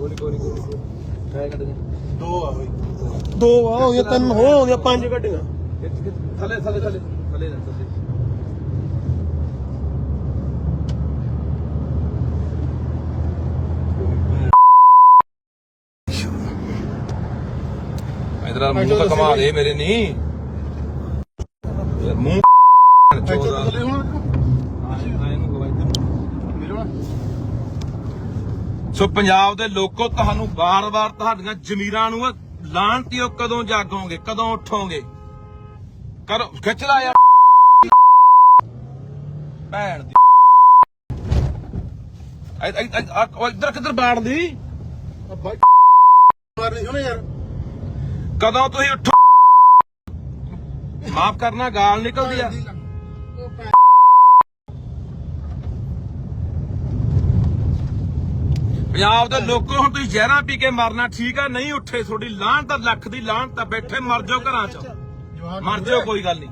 ਕੋਈ ਕੋਈ ਕੋਈ ਹੈ ਕੱਢੀਆਂ ਦੋ ਆ ਬਈ। ਦੋ ਆ ਹੋ ਗਈਆਂ ਤਿੰਨ ਹੋ ਹੋ ਗਈਆਂ ਪੰਜ ਗੱਡੀਆਂ। ਥੱਲੇ ਥੱਲੇ ਥੱਲੇ। ਥੱਲੇ ਜਾ ਥੱਲੇ। ਇਧਰ ਮੂੰਹ ਤਾਂ ਕਮਾ ਦੇ ਮੇਰੇ ਨਹੀਂ ਯਾਰ ਮੂੰਹ ਚੋਦਾ ਹੁਣ ਮੇਰੇ ਹੁਣ ਸੋ ਪੰਜਾਬ ਦੇ ਲੋਕੋ ਤੁਹਾਨੂੰ ਵਾਰ-ਵਾਰ ਤੁਹਾਡੀਆਂ ਜ਼ਮੀਰਾਂ ਨੂੰ ਲਾਂਟਿਓ ਕਦੋਂ ਜਾਗੋਗੇ ਕਦੋਂ ਉੱਠੋਗੇ? ਕਰੋ ਖਿੱਚ ਲਾ ਯਾਰ। ਭੈਣ ਦੀ। ਐ- ਐ- ਐ- ਆ- ਉਹ ਇੱਧਰ ਕਿੱਧਰ ਬਾੜਦੀ ਆ ਬਾਈ ਮਾਰਨੀ ਹੋਣਾ ਯਾਰ। ਕਦੋਂ ਤੁਸੀਂ ਉੱਠੋ? ਮਾਫ ਕਰਨਾ ਗਾਲ ਨਿਕਲਦੀ ਆ ਉਹ ਭੈਣ ਪੰਜਾਬ ਦੇ ਲੋਕੋ ਹੁਣ ਤੁਸੀਂ ਜ਼ਹਿਰਾਂ ਪੀ ਕੇ ਮਰਨਾ ਠੀਕ ਆ ਨਹੀਂ ਉੱਠੇ ਤੁਹਾਡੀ ਲਾਹਣ ਤਾਂ ਲੱਖ ਦੀ ਲਾਹਣ ਤਾਂ ਬੈਠੇ ਮਰ ਜਾਓ ਘਰਾਂ 'ਚ। ਮਰ ਜਾਓ ਕੋਈ ਗੱਲ ਨਹੀਂ।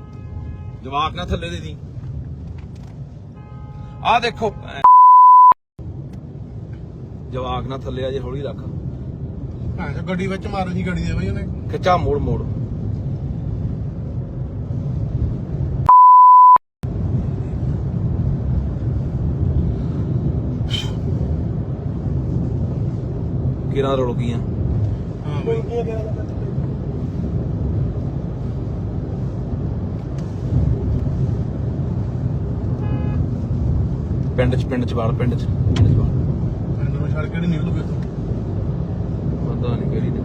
ਜਵਾਕ ਨਾ ਥੱਲੇ ਦੇ ਦੀ। ਆ ਦੇਖੋ। ਜਵਾਕ ਨਾ ਥੱਲੇ ਆ ਜੇ ਹੌਲੀ ਰੱਖ। ਗੱਡੀ ਵਿੱਚ ਮਾਰ ਜੀ ਗੱਡੀ ਦੇ ਬਈ ਉਹਨੇ। ਖਿੱਚਾ ਮੋੜ ਮੋੜ। ਕਿਰਾਂ ਰੁਲ ਗਈਆਂ। ਹਾਂ ਬਈ। ਪਿੰਡ ਚ ਪਿੰਡ ਚ ਵਾਲ ਪਿੰਡ ਚ ਪਿੰਡ ਚ ਵਾਲ ਪਿੰਡ ਨੂੰ ਛੱਡ ਕੇ ਨਹੀਂ ਨਿਕਲੂਗੇ ਤੂੰ। ਪਤਾ ਨਹੀਂ ਕਿਹੜੀ ਨੇ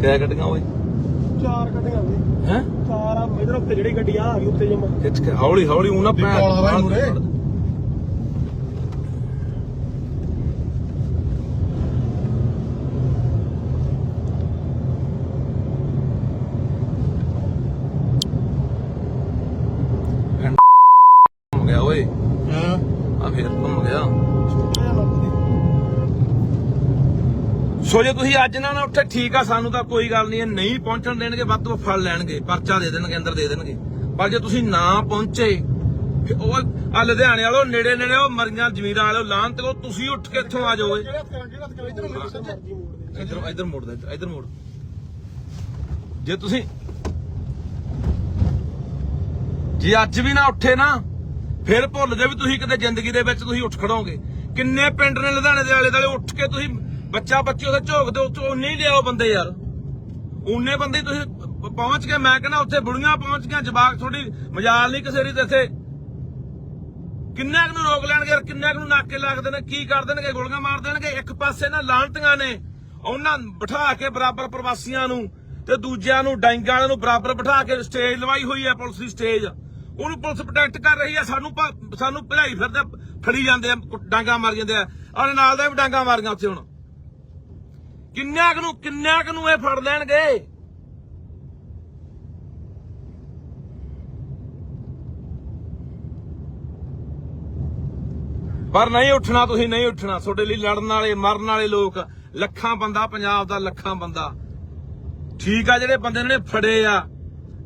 ਕਿਆ ਗੱਡੀਆਂ ਓਏ? ਚਾਰ ਗੱਡੀਆਂ ਬਈ ਹੈ? ਚਾਰ ਆ ਇਧਰ ਉੱਤੇ ਜਿਹੜੀ ਗੱਡੀ ਆ ਆ ਗਈ ਉੱਤੇ ਜਮਾ। ਖਿੱਚ ਕੇ ਹੌਲੀ ਹੌਲੀ ਉਹਨਾਂ ਵੀ ਕਾਲਾ ਵਾ ਮੂਹਰੇ। ਘੁੰਮ ਗਿਆ ਓਏ। ਹਾਂ। ਆ ਫੇਰ ਘੁੰਮ ਗਿਆ ਇਹ ਲੱਭਦੀ ਸੋ ਜੇ ਤੁਸੀਂ ਅੱਜ ਨਾ ਨਾ ਉੱਠੇ ਠੀਕ ਆ ਸਾਨੂੰ ਤਾਂ ਕੋਈ ਗੱਲ ਨਹੀਂ ਇਹ ਨਹੀਂ ਪਹੁੰਚਣ ਦੇਣਗੇ ਵੱਧ ਤੋਂ ਫੜ ਲੈਣਗੇ। ਪਰਚਾ ਦੇ ਦੇਣਗੇ ਅੰਦਰ ਦੇ ਦੇਣਗੇ। ਪਰ ਜੇ ਤੁਸੀਂ ਨਾ ਪਹੁੰਚੇ ਉਹ ਆ ਲੁਧਿਆਣੇ ਵਾਲੋ ਨੇੜੇ ਨੇੜੇ ਉਹ ਮਰੀਆਂ ਜ਼ਮੀਰਾਂ ਵਾਲੋ ਲਾਹਨ ਤੇ ਉਹ ਤੁਸੀਂ ਉੱਠ ਕੇ ਇੱਥੋਂ ਆ ਜਾਓ ਇਧਰ ਇੱਧਰ ਮੋੜ ਦੇ ਇੱਧਰ- ਮੋੜ। ਜੇ ਤੁਸੀਂ ਜੇ ਅੱਜ ਵੀ ਨਾ ਉੱਠੇ ਨਾ ਫਿਰ ਭੁੱਲ ਜਾਓ ਵੀ ਤੁਸੀਂ ਕਿਤੇ ਜ਼ਿੰਦਗੀ ਦੇ ਵਿੱਚ ਤੁਸੀਂ ਉੱਠ ਖੜੋਗੇ। ਕਿੰਨੇ ਪਿੰਡ ਨੇ ਲੁਧਿਆਣੇ ਦੇ ਆਲੇ ਦੁਆਲੇ ਉੱਠ ਕੇ ਤੁਸੀਂ ਬੱਚਾ ਬੱਚੀ ਉਹਦੇ ਝੋਕਦੇ ਉੱਥੇ ਉਹ ਨਹੀਂ ਲਿਆਓ ਬੰਦੇ ਯਾਰ। ਉਨੇ ਬੰਦੇ ਤੁਸੀਂ ਪਹੁੰਚ ਕੇ ਮੈਂ ਕਹਿੰਦਾ ਉੱਥੇ ਬੁੜੀਆਂ ਪਹੁੰਚ ਗਈਆਂ, ਜਵਾਕ ਥੋੜੀ ਮਜਾਲ ਨਹੀਂ ਕਿਸੇ ਦੀ ਤੇ ਇੱਥੇ। ਕਿੰਨਾ ਕੁ ਨੂੰ ਰੋਕ ਲੈਣਗੇ ਯਾਰ ਕਿੰਨਾ ਕੁ ਨੂੰ ਨਾਕੇ ਲੱਗਦੇ ਨੇ ਕੀ ਕਰ ਦੇਣਗੇ, ਗੋਲੀਆਂ ਮਾਰ ਦੇਣਗੇ, ਇੱਕ ਪਾਸੇ ਨਾ ਲਾਂਟੀਆਂ ਨੇ, ਉਹਨਾਂ ਬਿਠਾ ਕੇ ਬਰਾਬਰ ਪ੍ਰਵਾਸੀਆਂ ਨੂੰ ਤੇ ਦੂਜਿਆਂ ਨੂੰ, ਡਾਂਗਾਂ ਵਾਲਿਆਂ ਨੂੰ ਬਰਾਬਰ ਬਿਠਾ ਕੇ ਸਟੇਜ ਲਵਾਈ ਹੋਈ ਹੈ ਪੁਲਿਸ ਦੀ ਸਟੇਜ। ਉਹਨੂੰ ਪੁਲਿਸ ਪ੍ਰੋਟੈਕਟ ਕਰ ਰਹੀ ਹੈ, ਸਾਨੂੰ ਸਾਨੂੰ ਭਲਾਈ ਫਿਰਦੇ, ਫੜੀ ਜਾਂਦੇ ਆ ਕੁ- ਡਾਂਗਾਂ ਮਾਰ ਜਾਂਦੇ ਆ। ਔਰ ਨਾਲ ਦਾ ਵੀ ਡਾਂਗਾਂ ਮਾਰੀਆਂ ਉੱਥੇ ਹੁਣ। ਕਿੰਨਾ ਕੁ ਨੂੰ ਕਿੰਨਾ ਨੂੰ ਇਹ ਫੜ ਲੈਣਗੇ? ਪਰ ਨਹੀਂ ਉੱਠਣਾ, ਤੁਸੀਂ ਨਹੀਂ ਉੱਠਣਾ। ਤੁਹਾਡੇ ਲਈ ਲੜਨ ਵਾਲੇ, ਮਰਨ ਵਾਲੇ ਲੋਕ, ਲੱਖਾਂ ਬੰਦਾ, ਪੰਜਾਬ ਦਾ ਲੱਖਾਂ ਬੰਦਾ। ਠੀਕ ਆ, ਜਿਹੜੇ ਬੰਦੇ ਨੇ ਫੜੇ ਆ,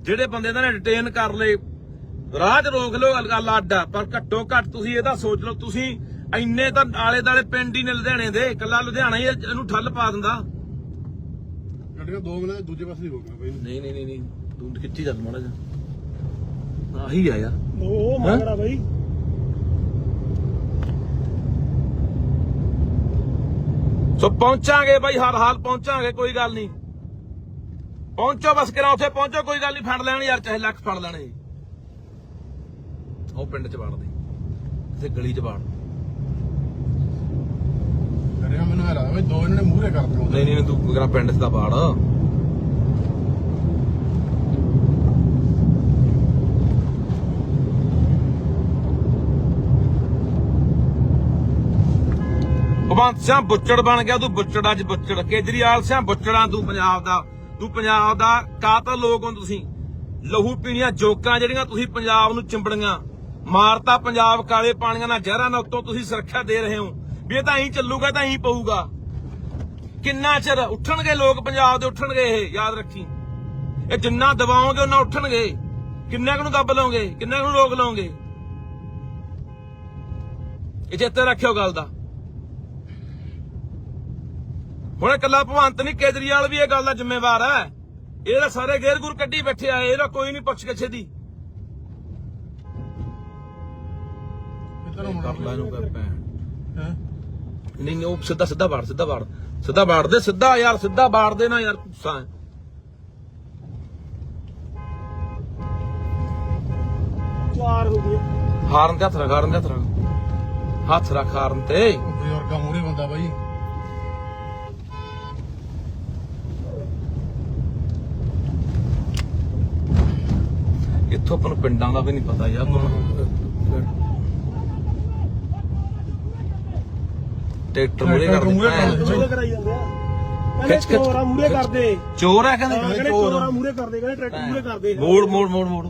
ਜਿਹੜੇ ਬੰਦੇ ਇਹਨਾਂ ਨੇ ਡਿਟੇਨ ਕਰ ਲਏ। ਰਾਹ 'ਚ ਰੋਕ ਲਓ, ਗੱਲ ਅੱਡ ਆ, ਪਰ ਘੱਟੋ ਘੱਟ ਤੁਸੀਂ ਇਹਦਾ ਸੋਚ ਲਓ, ਤੁਸੀਂ ਇੰਨੇ ਤਾਂ ਆਲੇ ਦਾਲੇ ਪਿੰਡ ਹੀ ਨੇ ਲੁਧਿਆਣੇ ਦੇ ਇਕੱਲਾ ਲੁਧਿਆਣਾ ਹੀ ਇਹਨੂੰ ਠੱਲ ਪਾ ਦਿੰਦਾ। ਗੱਡੀਆਂ ਦੋ ਮਿੰਟ ਦੂਜੇ ਪਾਸੇ ਹੀ ਹੋ ਗਈਆਂ ਬਈ। ਨਹੀਂ ਨਹੀਂ ਨਹੀਂ ਨਹੀਂ ਤੂੰ ਖਿੱਚੀ ਚੱਲ ਮਾੜਾ ਜਿਹਾ। ਆਹੀ ਆ ਯਾਰ। ਉਹ ਮੰਗਣਾ ਬਈ। ਸੋ ਪਹੁੰਚਾਂਗੇ ਬਾਈ ਹਰ ਹਾਲ ਪਹੁੰਚਾਂਗੇ ਕੋਈ ਗੱਲ ਨਹੀਂ। ਪਹੁੰਚੋ ਬਸ ਕਿਰਾ ਉੱਥੇ ਪਹੁੰਚੋ ਕੋਈ ਗੱਲ ਨਹੀਂ ਫੜ ਲੈਣ ਯਾਰ ਚਾਹੇ ਲੱਖ ਫੜ ਲੈਣੇ ਉਹ ਪਿੰਡ ਚ ਵੜਦੇ। ਇੱਥੇ ਗਲੀ ਚ ਵੜ ਗੱਡੀਆਂ ਮੈਨੂੰ ਹੈਰਾ ਬਈ ਦੋ ਇਹਨਾਂ ਨੇ ਮੂਹਰੇ ਕਰ ਦਿੱਤੇ ਨਹੀਂ ਨਹੀਂ, ਤੂੰ ਕਿਰਾ ਪਿੰਡ ਚ ਤਾਂ ਭਗਵੰਤ ਸਿੰਘ ਬੁੱਚੜ ਬਣ ਗਿਆ, ਤੂੰ ਬੁੱਚੜ ਅੱਜ ਬੁੱਚੜ। ਕੇਜਰੀਵਾਲ ਸਿੰਘ ਬੁੱਚੜਾਂ, ਤੂੰ ਪੰਜਾਬ ਦਾ, ਤੂੰ ਪੰਜਾਬ ਦਾ ਕਾਤਲ ਲੋਕ ਹੋ ਤੁਸੀਂ। ਲਹੂ ਪੀਣੀਆਂ ਜੋਕਾਂ ਜਿਹੜੀਆਂ ਤੁਸੀਂ ਪੰਜਾਬ ਨੂੰ ਚਿੰਬੜੀਆਂ। ਮਾਰਤਾ ਪੰਜਾਬ ਕਾਲੇ ਪਾਣੀਆਂ ਨਾਲ ਜ਼ਹਿਰਾਂ ਨਾਲ, ਉੱਤੋਂ ਤੁਸੀਂ ਸੁਰੱਖਿਆ ਦੇ ਰਹੇ ਹੋ। ਵੀ ਇਹ ਤਾਂ ਐਂ ਚੱਲੂਗਾ ਤਾਂ ਐਂ ਪਊਗਾ। ਕਿੰਨਾ ਚਿਰ ਉੱਠਣਗੇ ਲੋਕ ਪੰਜਾਬ ਦੇ ਉੱਠਣਗੇ ਇਹ ਯਾਦ ਰੱਖੀ। ਇਹ ਜਿੰਨਾ ਦਬਾਓਗੇ ਉਹਨਾਂ ਉੱਠਣਗੇ। ਕਿੰਨੇ ਕੁ ਨੂੰ ਦੱਬ ਲਓਗੇ ਕਿੰਨੇ ਕੁ ਨੂੰ ਰੋਕ ਲਓਗੇ? ਇਹ ਚੇਤੇ ਰੱਖਿਓ ਗੱਲ ਦਾ। ਹੁਣ ਇਕੱਲਾ ਭਵੰਤ ਨਹੀਂ ਕੇਜਰੀਵਾਲ ਵੀ ਇਹ ਗੱਲ ਦਾ ਜ਼ਿੰਮੇਵਾਰ ਹੈ। ਇਹਦਾ ਸਾਰੇ ਗੇਰ ਗੁਰ ਕੱਢੀ ਬੈਠੇ ਆ ਇਹਦਾ ਕੋਈ ਨਹੀਂ ਪਕਸ਼ ਕਿਛੇ ਦੀ। ਕਰ ਲੈ ਇਹਨੂੰ ਕਰ ਭੈਣ। ਹੈ? ਨਹੀਂ ਨਹੀਂ ਉਹ ਸਿੱਧਾ ਸਿੱਧਾ ਬਾੜ ਸਿੱਧਾ ਬਾੜ। ਸਿੱਧਾ ਬਾੜ ਦੇ ਸਿੱਧਾ ਯਾਰ ਸਿੱਧਾ ਬਾੜ ਦੇ ਨਾ ਯਾਰ ਚਾਰ ਹੋ। ਗਏ। ਹਾਰਨ ਤੇ ਹੱਥ ਰੱਖ ਹਾਰਨ ਤੇ ਹੱਥ ਰੱਖ। ਹੱਥ ਰੱਖ ਹਾਰਨ ਤੇ। ਬਜ਼ੁਰਗਾਂ ਮੂਰੇ ਬੰਦਾ ਬਾਈ। ਇੱਥੋਂ ਆਪਾਂ ਨੂੰ ਪਿੰਡਾਂ ਦਾ ਵੀ ਨਹੀਂ ਪਤਾ ਯਾਰ। ਟਰੈਕਟਰ ਮੂਰੇ ਕਰ। ਮੂਰੇ ਕਰਾਈ ਜਾਂਦੇ ਆ ਕਹਿੰਦੇ ਖਿੱਚ, ਖਿੱਚ, ਚੋਰਾ ਮੂਰੇ। ਕਰਦੇ ਚੋਰ ਕਹਿੰਦੇ ਕਹਿੰਦੇ ਚੋਰਾ ਮੂਰੇ ਕਰਦੇ ਕਹਿੰਦੇ ਟਰੈਕਟਰ ਮੂਰੇ ਕਰਦੇ ਮੋੜ ਮੋੜ ਮੋੜ ਮੋੜ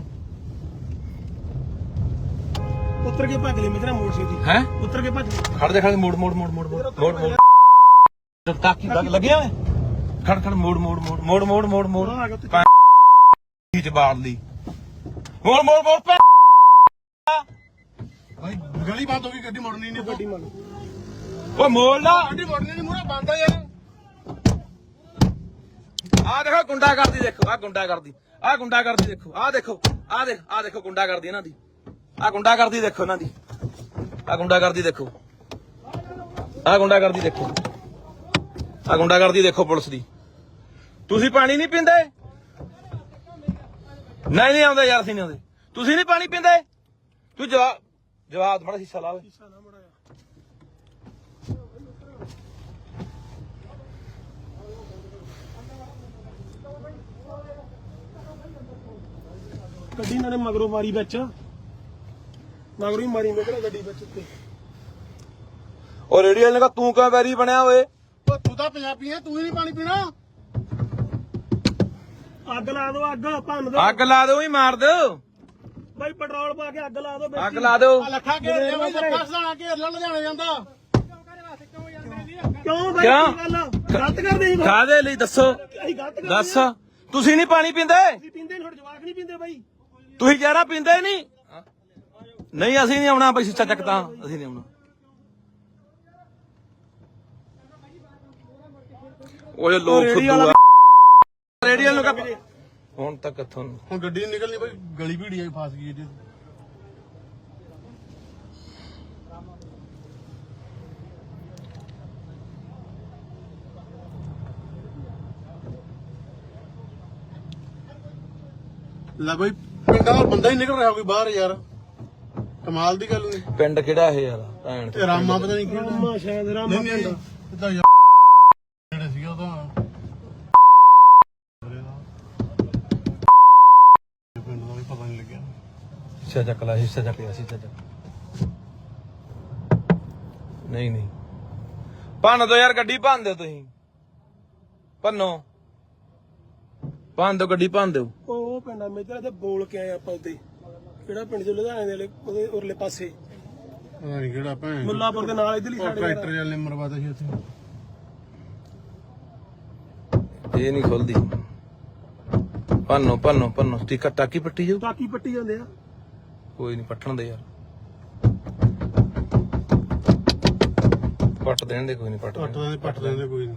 ਉੱਤਰ ਕੇ ਭੱਜ ਲੈ ਮੇਰਾ ਮੋੜ ਸੀ ਹੈ ਉੱਤਰ ਕੇ ਭੱਜ। ਖੜ ਦੇ ਖੜ ਮੋੜ ਮੋੜ ਮੋੜ ਮੋੜ ਮੋੜ ਮੋੜ ਮੋੜ ਟਾਕੀ ਲੱਗ ਲੱਗਿਆ ਓਏ ਖੜ ਖੜ ਮੋੜ ਮੋੜ ਮੋੜ ਮੋੜ ਮੋੜ ਮੋੜ ਮੋੜ ਬਾੜ ਲਈ ਮੋੜ ਮੋੜ ਮੋੜ ਪੈ ਬਾਈ ਗਲੀ ਬੰਦ ਹੋ ਗਈ ਗੱਡੀ ਮੁੜਨੀ ਨਹੀਂ ਗੱਡੀ ਮੰਨ ਓ ਮੋੜ ਲਾ। ਗੱਡੀ ਮੁੜਨੀ ਨਹੀਂ ਮੂਰੇ ਬੰਦ ਆ ਯਾਰ ਆ ਦੇਖੋ ਗੁੰਡਾ ਕਰਦੀ ਦੇਖੋ ਆ ਗੁੰਡਾ ਕਰਦੀ ਆ ਗੁੰਡਾ ਕਰਦੀ ਦੇਖੋ ਆ ਦੇਖੋ ਆ ਦੇਖ ਆ ਦੇਖੋ ਗੁੰਡਾ ਕਰਦੀ ਇਹਨਾਂ ਦੀ। ਆ ਗੁੰਡਾ ਕਰਦੀ ਦੇਖੋ ਇਹਨਾਂ ਦੀ। ਆ ਗੁੰਡਾ ਕਰਦੀ ਦੇਖੋ। ਆ ਗੁੰਡਾ ਕਰਦੀ ਦੇਖੋ। ਆ ਗੁੰਡਾ ਕਰਦੀ ਦੇਖੋ ਪੁਲਿਸ ਦੀ। ਤੁਸੀਂ ਪਾਣੀ ਨਹੀਂ ਪੀਂਦੇ? ਨਹੀਂ ਨਹੀਂ ਆਉਂਦੇ ਯਾਰ, ਅਸੀਂ ਨਹੀਂ ਆਉਂਦੇ। ਤੁਸੀਂ ਨਹੀਂ ਪਾਣੀ ਪੀਂਦੇ? ਤੂੰ ਜਵਾਬ ਜਵਾਬ ਬੜਾ ਹਿੱਸਾ ਲਾਵੇ ਗੱਡੀ ਇਹਨਾਂ ਨੇ ਮਗਰੋਂ ਮਾਰੀ ਵਿੱਚ। ਮਗਰੋਂ ਹੀ ਮਾਰੀ ਮੈਂ ਕਿਹੜਾ ਗੱਡੀ ਵਿੱਚ ਉੱਤੇ। ਉਹ ਰੇਡੀਓ ਨੇ ਕਹਾ ਤੂੰ ਕਿਉਂ ਵੈਰੀ ਬਣਿਆ ਓਏ? ਓ ਤੂੰ ਤਾਂ ਪੰਜਾਬੀ ਹੈ ਤੂੰ ਹੀ ਨਹੀਂ ਪਾਣੀ ਪੀਣਾ। ਅੱਗ ਲਾ ਦਿਓ ਅੱਗ ਭੰਨ ਦਿਓ। ਅੱਗ ਲਾ ਦਿਓ ਹੀ ਮਾਰ ਦਿਓ। ਬਾਈ ਪੈਟਰੋਲ ਪਾ ਕੇ ਅੱਗ ਲਾ ਦਿਓ ਵਿੱਚ ਅੱਗ ਲਾ ਦਿਓ। ਲੱਖਾ ਲਿਆ ਬਾਈ ਲੱਖਾ ਘੇਰ ਲਿਆ ਲੁਧਿਆਣੇ ਜਾਂਦਾ। ਕਿਉਂ ਬਾਈ? ਕੀ? ਗਲਤ ਕਰਦੇ ਸੀ ਕਾਦੇ ਲਈ? ਦੱਸੋ। ਦੱਸ। ਤੁਸੀਂ ਨਹੀਂ ਪਾਣੀ ਪੀਂਦੇ? ਪੀਂਦੇ ਨਹੀਂ ਜਵਾਕ ਨਹੀਂ ਪੀਂਦੇ ਬਾਈ। ਤੁਸੀਂ ਜ਼ਹਿਰਾ ਪੀਂਦੇ ਨਹੀਂ? ਨਹੀਂ ਅਸੀਂ ਨਹੀਂ ਆਉਣਾ ਬਈ ਸਿੱਟਾ ਚੱਕਦਾ ਅਸੀਂ ਨਹੀਂ ਆਉਣਾ। ਓਏ ਲੋਕ ਫੁੱਦੂ ਰੇਡੀਓ ਨੂੰ ਕਹ ਹੁਣ ਤੱਕ ਕਿੱਥੋਂ ਹੁਣ ਗੱਡੀ ਨਿਕਲਣੀ ਬਾਈ ਗਲੀ ਭੀੜੀ ਆ ਫਸ ਗਈ ਜੀ ਲੈ ਬਾਈ ਪਿੰਡਾਂ ਦਾ ਬੰਦਾ ਹੀ ਨਿਕਲ ਰਿਹਾ ਕੋਈ ਬਾਹਰ ਯਾਰ। ਕਮਾਲ ਦੀ ਗੱਲ ਨਹੀਂ ਪਿੰਡ ਕਿਹੜਾ ਇਹ ਯਾਰ ਭੈਣ ਤੇ ਰਾਮਾ ਪਤਾ ਨਹੀਂ ਕਿਹੜਾ। ਰਾਮਾ ਸ਼ਾਇਦ ਰਾਮਾ ਨਹੀਂ ਨਹੀਂ ਪਿੰਡ। ਇਹ ਤਾਂ ਯਾਰ ਜਿਹੜੇ ਸੀਗਾ ਉਹ ਤਾਂ ਪਿੰਡ ਦਾ ਵੀ ਪਤਾ ਨਹੀਂ ਲੱਗਿਆ। ਹਿੱਸਾ ਚੱਕ ਲੈ ਹਿੱਸਾ ਚੱਕ ਲਿਆ ਹਿੱਸਾ ਚੱਕ। ਨਹੀਂ ਨਹੀਂ। ਭੰਨ ਦੋ ਯਾਰ ਗੱਡੀ ਭੰਨ ਦਿਓ ਤੁਸੀਂ। ਭੰਨੋ। ਭੰਨ ਦਿਓ ਗੱਡੀ ਭੰਨ ਦਿਓ। ਉਹ ਪਿੰਡ ਆ ਮੇਜਰ ਤੇ ਬੋਲ ਕੇ ਆਏ ਆਪਾਂ ਉੱਤੇ ਕਿਹੜਾ ਪਿੰਡ ਜੋ ਲੁਧਿਆਣੇ ਦੇ ਵਾਲੇ ਉਹਦੇ ਉਰਲੇ ਪਾਸੇ। ਪਤਾ ਨਹੀਂ ਕਿਹੜਾ ਭੈਣ ਮੁੱਲਾਪੁਰ ਦੇ ਨਾਲ ਇਧਰਲੀ ਸਾਈਡ ਟਰੈਕਟਰ ਵਾਲੇ ਮਰਵਾਤਾ ਸੀ ਉੱਥੇ। ਇਹ ਨਹੀਂ ਖੁੱਲਦੀ। ਭੰਨੋ ਭੰਨੋ ਭੰਨੋ। ਟਿਕਟ ਟਾਕੀ ਪੱਟੀ ਜਾਊ ਟਾਕੀ ਪੱਟੀ ਜਾਂਦੇ ਆ। ਕੋਈ ਨਹੀਂ ਪੱਟਣ ਦੇ ਯਾਰ। ਪੱਟ ਦੇਣ ਦੇ ਕੋਈ ਨਹੀਂ ਪੱਟ ਪੱਟ ਦੇਣ ਲੈਂਦੇ ਪੱਟ ਲੈਂਦੇ ਕੋਈ ਨਹੀਂ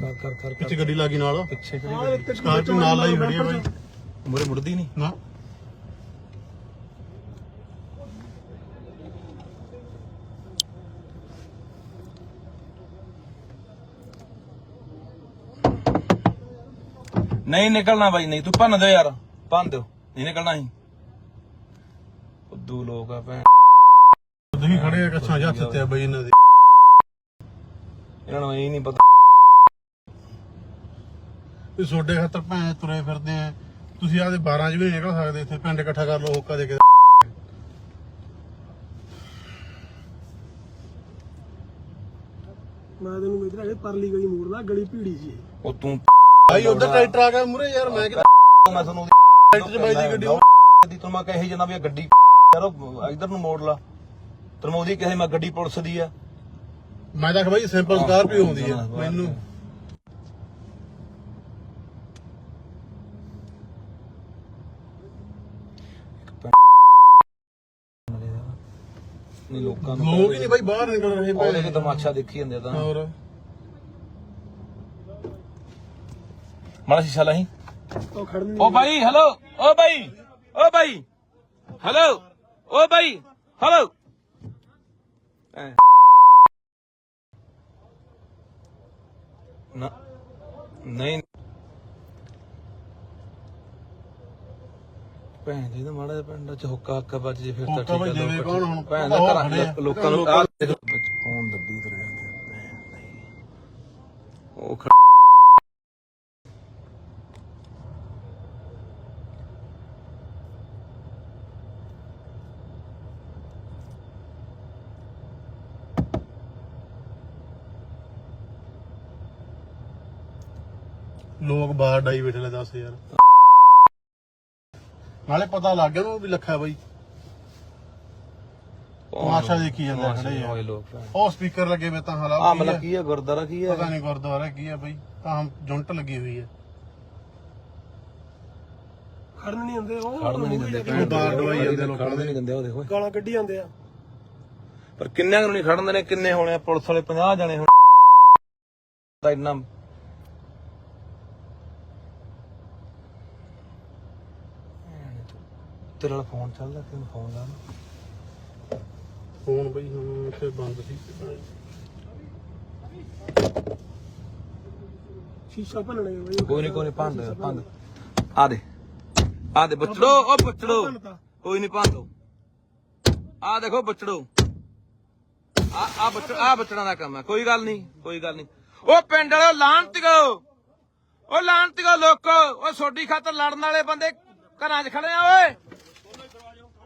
ਕਰ ਕਰ ਕਰ ਕਰ। ਪਿੱਛੇ ਗੱਡੀ ਲੱਗੀ ਨਾਲ। ਪਿੱਛੇ ਆਹ ਕਿਹੜੀ ਸਕਾਰਪੀਓ ਨਾਲ ਲਾਈ ਖੜੀ ਆ ਬਾਈ ਮੁਰੇ ਮੁੜਦੀ ਨਹੀਂ ਨਾ। ਨਹੀਂ ਨਿਕਲਣਾ ਬਾਈ ਨਹੀਂ। ਤੂੰ ਭੰਨ ਦਿਓ ਯਾਰ। ਭੰਨ ਦਿਓ। ਨਹੀਂ ਨਿਕਲਣਾ ਹੀ ਉਦੋਂ ਲੋਕ ਆ ਭੈਣ। ਤੁਸੀਂ ਖੜੇ ਆ ਕੱਛਾਂ ਹੱਥ ਤੇ ਆ ਬਾਈ ਇਹਨਾਂ ਦੇ। ਇਹਨਾਂ ਨੂੰ ਇਹ ਨਹੀਂ ਪਤਾ। ਵੀ ਤੁਹਾਡੇ ਖਾਤਰ ਭੈਣ ਤੁਰੇ ਫਿਰਦੇ ਆ। ਤੁਸੀਂ ਆਦੇ 12 ਚ ਵੀ ਸਕਦੇ ਇੱਥੇ ਪਿੰਡ ਇਕੱਠਾ ਕਰ ਲਓ ਹੋਕਾ ਦੇ ਕੇ ਮੈਂ ਤੈਨੂੰ ਮਿੱਤਰਾ ਇਹ ਪਰਲੀ ਗਲੀ ਮੋੜਦਾ ਗਲੀ ਭੀੜੀ ਸੀ ਉਹ ਤੂੰ ਭਾਈ ਉਧਰ ਟਰੈਕਟਰ ਆ ਗਿਆ ਮੂਰੇ ਯਾਰ ਮੈਂ ਕਿ ਮੈਂ ਤੁਹਾਨੂੰ ਟਰੈਕਟਰ ਚ ਬਾਈ ਗੱਡੀ ਦੀ ਤੁਹਾਨੂੰ ਮੈਂ ਕਹੇ ਗੱਡੀ ਨੂੰ ਮੋੜ ਲਾ। ਤਰਮੋਦੀ ਪੁਲਿਸ ਦੀ ਆ। ਮੈਂ ਤਾਂ ਸਿੰਪਲ ਨਹੀਂ ਲੋਕਾਂ ਨੂੰ ਲੋਕ ਹੀ ਨਹੀਂ ਬਾਈ ਬਾਹਰ ਨਿਕਲ ਰਹੇ ਉਹਦੇ ਕਿ ਤਮਾਸ਼ਾ ਦੇਖੀ ਜਾਂਦੇ ਤਾਂ। ਹੋਰ। ਮਾੜਾ ਸ਼ੀਸ਼ਾ ਲਾਹੀਂ। ਉਹ ਖੜਨ ਓ ਭਾਈ ਹੈਲੋ ਓ ਭਾਈ ਓ ਭਾਈ ਹੈਲੋ ਓ ਭਾਈ ਹੈਲੋ। ਨਾ ਨਹੀਂ। ਭੈਣ ਜੀ ਦਾ ਮਾੜਾ ਜਿਹਾ ਪਿੰਡ ਚ ਹੁੱਕਾ ਹੱਕਾ ਵੱਜ ਜੇ ਫਿਰ ਤਾਂ ਠੀਕ ਵੱਜ ਆ ਜਾਵੇ, ਕੌਣ ਹੁਣ? ਭੈਣ ਦਾ ਉਹ ਘਰਾਂ ਆ। ਲੋਕਾਂ ਨੂੰ ਆਹ ਦੇਖ ਫੋਨ ਦੱਬੀ ਤੁਰ ਜਾਂਦੇ ਆ, ਹੀ। ਉਹ ਲੋਕ ਬਾਹਰ ਡਾਈ ਬੈਠੇ ਲੈ ਦੱਸ ਯਾਰ ਨਾਲੇ ਪਤਾ ਲੱਗ ਗਿਆ ਉਹਨੂੰ ਵੀ ਲੱਖਾ ਬਾਈ। ਤਮਾਸ਼ਾ ਦੇਖੀ ਜਾਂਦੇ ਖੜੇ ਆ। ਹੋਏ ਲੋਕ ਭੈਣ। ਉਹ ਸਪੀਕਰ ਲੱਗੇ ਵੇ ਤਾਂ ਹਾਲਾ ਆ। ਮਤਲਬ ਕੀ ਹੈ ਗੁਰਦਾਰਾ ਕੀ ਹੈ ਪਤਾ ਨਹੀਂ ਗੁਰਦੁਆਰਾ ਕੀ ਆ ਬਾਈ। ਤਾਂ ਜੁੰਟ ਲੱਗੀ ਹੋਈ ਹੈ ਖੜਨ ਨਹੀਂ ਹੁੰਦੇ ਉਹ। ਖੜਨ ਨਹੀਂ ਦਿੰਦੇ ਉਹ ਬਾਹਰ ਦਵਾਈ ਜਾਂਦੇ ਲੋਕਾਂ ਖੜਨ ਨਹੀਂ ਦਿੰਦੇ ਉਹ ਦੇਖੋ। ਗਾਲਾਂ ਕੱਢੀ ਜਾਂਦੇ ਆ। ਪਰ ਕਿੰਨਿਆਂ ਨੂੰ ਨਹੀਂ ਖੜਨ ਦੇਣੇ ਕਿੰਨੇ ਹੋਣੇ ਆ? ਪੁਲਿਸ ਵਾਲੇ 50 ਜਣੇ ਹੁਣ। ਤਾਂ ਇੰਨਾ ਤੇਰੇ ਵਾਲਾ ਫੋਨ ਚੱਲਦਾ ਤੈਨੂੰ ਫੋਨ ਲਾ। ਫੋਨ ਬਾਈ ਹੁਣ ਇੱਥੇ ਬੰਦ ਸੀ। ਸ਼ੀਸ਼ਾ ਭੰਨਣੇ ਬਈ। ਕੋਈ ਨਹੀਂ ਕੋਈ ਨਹੀਂ ਭੰਦ ਆ ਦੇ ਆ ਦੇ ਬੱਚੜੋ ਉਹ ਬੱਚੜੋ। ਕੋਈ ਨਹੀਂ ਭੰਦੋ ਆ ਦੇਖੋ ਬੱਚੜੋ। ਆ ਆ ਬੱਚੜ ਆ ਬੱਚੜਾਂ ਦਾ ਕੰਮ ਹੈ ਕੋਈ ਗੱਲ ਨਹੀਂ ਕੋਈ ਗੱਲ ਨਹੀਂ ਉਹ ਪਿੰਡ ਵਾਲੇ ਲਾਂਤਿਓ ਉਹ ਲਾਂਤਿਓ ਲੋਕੋ। ਉਹ ਸੋਡੀ ਖਾਤਰ ਲੜਨ ਵਾਲੇ ਬੰਦੇ ਘਰਾਂ 'ਚ ਖੜੇ ਆ ਓਏ।